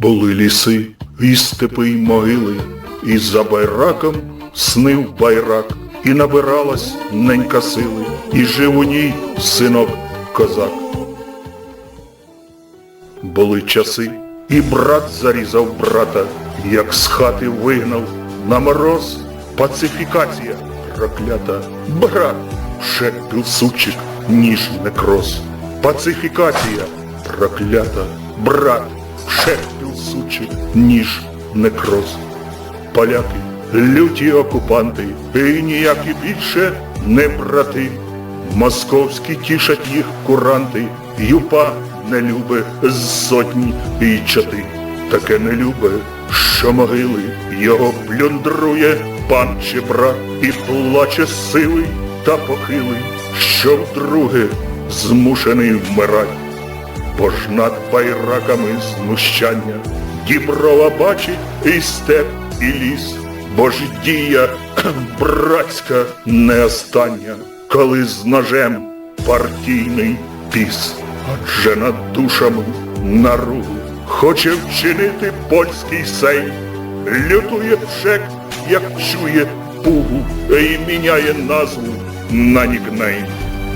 Були ліси і степи, й могили, і за байраком снив байрак, і набиралась ненька сили, і жив у ній синок козак. Були часи, і брат зарізав брата, як з хати вигнав на мороз пацифікація проклята. Брат, ще пілсучик, ніж некроз. Пацифікація проклята. Брат, ще пілсучик, ніж некроз. Поляки, люті окупанти, і ніякі більше не брати. Московські тішать їх куранти, юпа не любе з сотні і чати. Таке не любе, що могили його плюндрує пан чи брат і плаче сивий та похилий, що вдруге змушений вмирать. Бо ж над байраками знущання Діброва бачить і степ, і ліс, бо ж дія братська не остання, коли з ножем партійний піс. Адже над душами наругу хоче вчинити польський сейм. Лютує пшек, як чує пугу, і міняє назву на нікнейм.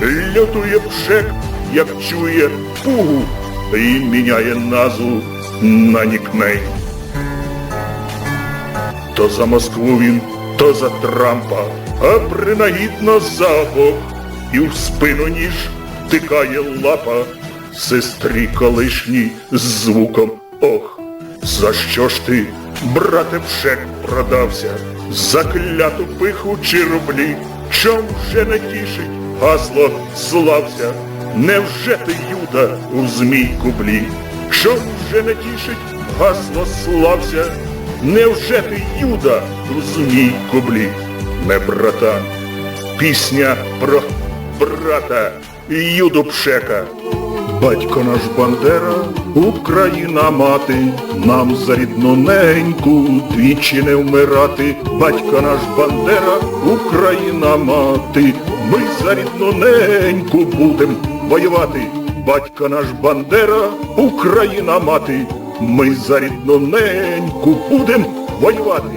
Лютує пшек, як чує пугу, і міняє назву на нікнейм. То за Москву він, то за Трампа, а принагідно за обох, і в спину ніж тикає лапа сестрі колишній з звуком ох. За що ж ти, брате пшек, продався? За кляту пиху чи рублі? Чом вже не тішить гасло слався? Невже ти, Юда, у змій кублі? Чом вже не тішить гасло слався? Невже ти, Юда, у змій кублі? Не братан, пісня про брата Юду Пшека. Батько наш Бандера, Україна мати, нам за рідну неньку двічі не вмирати. Батько наш Бандера, Україна мати, ми за рідну неньку будем воювати. Батька наш Бандера, Україна мати, ми за рідну неньку будем воювати.